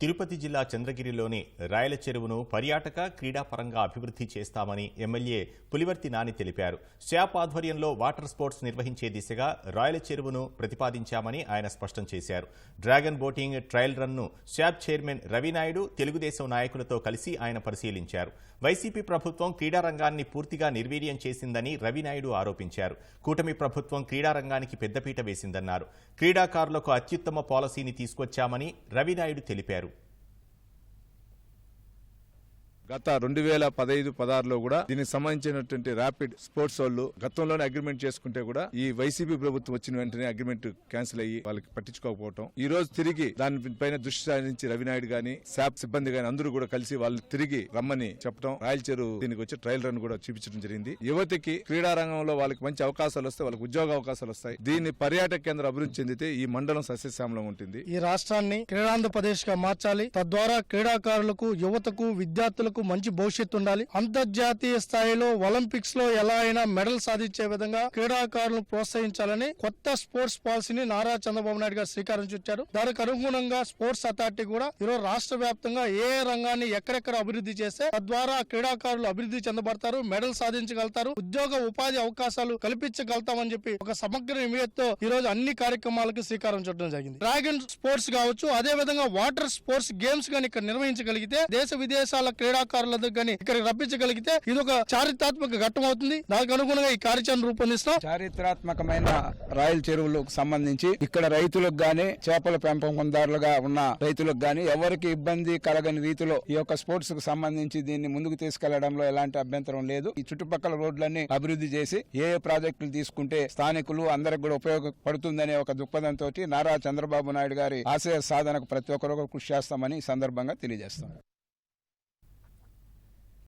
తిరుపతి జిల్లా చంద్రగిరిలోని రాయల చెరువును పర్యాటక క్రీడాపరంగా అభివృద్ధి చేస్తామని ఎమ్మెల్యే పులివర్తి నాని తెలిపారు. శాప్ ఆధ్వర్యంలో వాటర్ స్పోర్ట్స్ నిర్వహించే దిశగా రాయల చెరువును ప్రతిపాదించామని ఆయన స్పష్టం చేశారు. డ్రాగన్ బోటింగ్ ట్రయల్ రన్ను శాప్ చైర్మన్ రవినాయుడు తెలుగుదేశం నాయకులతో కలిసి ఆయన పరిశీలించారు. వైసీపీ ప్రభుత్వం క్రీడారంగాన్ని పూర్తిగా నిర్వీర్యం చేసిందని రవినాయుడు ఆరోపించారు. కూటమి ప్రభుత్వం క్రీడారంగానికి పెద్దపీట వేసిందన్నారు. క్రీడాకారులకు అత్యుత్తమ పాలసీని తీసుకొచ్చామని రవినాయుడు తెలిపారు. గత రెండు వేల పదహైదు పదహారులో కూడా దీనికి సంబంధించినటువంటి ర్యాపిడ్ స్పోర్ట్స్ వాళ్ళు గతంలోనే అగ్రిమెంట్ చేసుకుంటే కూడా ఈ వైసీపీ ప్రభుత్వం వచ్చిన వెంటనే అగ్రిమెంట్ క్యాన్సిల్ అయ్యి వాళ్ళకి పట్టించుకోకపోవటం. ఈ రోజు తిరిగి దానిపైన దృష్టి సారించి రవినాయుడు గాని శాప్ సిబ్బంది గాని అందరూ కూడా కలిసి వాళ్ళు తిరిగి రమ్మని చెప్పడం రాయల చెరువు దీనికి వచ్చి ట్రయల్ రన్ కూడా చూపించడం జరిగింది. యువతకి క్రీడా రంగంలో వాళ్ళకి మంచి అవకాశాలు వస్తాయి వాళ్ళకి ఉద్యోగ అవకాశాలు వస్తాయి. దీన్ని పర్యాటక కేంద్రం అభివృద్ధి చెందితే ఈ మండలం సస్యశ్యామలం ఉంటుంది. ఈ రాష్ట్రాన్ని క్రీడాంధ్రప్రదేశ్గా మార్చాలి. తద్వారా క్రీడాకారులకు యువతకు విద్యార్థులకు మంచి భవిష్యత్తు ఉండాలి. అంతర్జాతీయ స్థాయిలో ఒలింపిక్స్లో ఎలా అయినా మెడల్ సాధించే విధంగా క్రీడాకారులను ప్రోత్సహించాలని కొత్త స్పోర్ట్స్ పాలసీని నారా చంద్రబాబు నాయుడు గారు శ్రీకారం చుట్టారు. దానికి అనుగుణంగా స్పోర్ట్స్ అథారిటీ కూడా ఈరోజు రాష్ట్ర వ్యాప్తంగా ఏ రంగాన్ని ఎక్కడెక్కడ అభివృద్ధి చేస్తే తద్వారా క్రీడాకారులు అభివృద్ధి చెందబడతారు మెడల్ సాధించగలుగుతారు ఉద్యోగ ఉపాధి అవకాశాలు కల్పించగలుగుతామని చెప్పి ఒక సమగ్ర నివేదితో ఈ రోజు అన్ని కార్యక్రమాలకు శ్రీకారం చుట్టడం జరిగింది. డ్రాగన్ స్పోర్ట్స్ కావచ్చు అదే విధంగా వాటర్ స్పోర్ట్స్ గేమ్స్ గాని ఇక్కడ నిర్వహించగలిగితే దేశ విదేశాల క్రీడా క్రీడాకారులకు గాని రప్పించగలిగితే ఇది ఒక చారిత్రాత్మక ఘట్టం అవుతుంది. దానికి అనుగుణంగా ఈ కార్యాచరణ రూపొందిస్తాం చారిత్రాత్మకమైన రాయల చెరువులకు సంబంధించి ఇక్కడ రైతులకు గాని చేపల పెంపకందారులుగా ఉన్న రైతులకు గాని ఎవరికి ఇబ్బంది కలగని రీతిలో ఈ యొక్క స్పోర్ట్స్కు సంబంధించి దీన్ని ముందుకు తీసుకెళ్ళడంలో ఎలాంటి అభ్యంతరం లేదు. ఈ చుట్టుపక్కల రోడ్లన్నీ అభివృద్ధి చేసి ఏ ఏ ప్రాజెక్టులు తీసుకుంటే స్థానికులు అందరికి కూడా ఉపయోగపడుతుందనే ఒక దృక్పథంతో నారా చంద్రబాబు నాయుడు గారి ఆశయ సాధనకు ప్రతి ఒక్కరు కృషి చేస్తామని సందర్భంగా తెలియజేస్తాం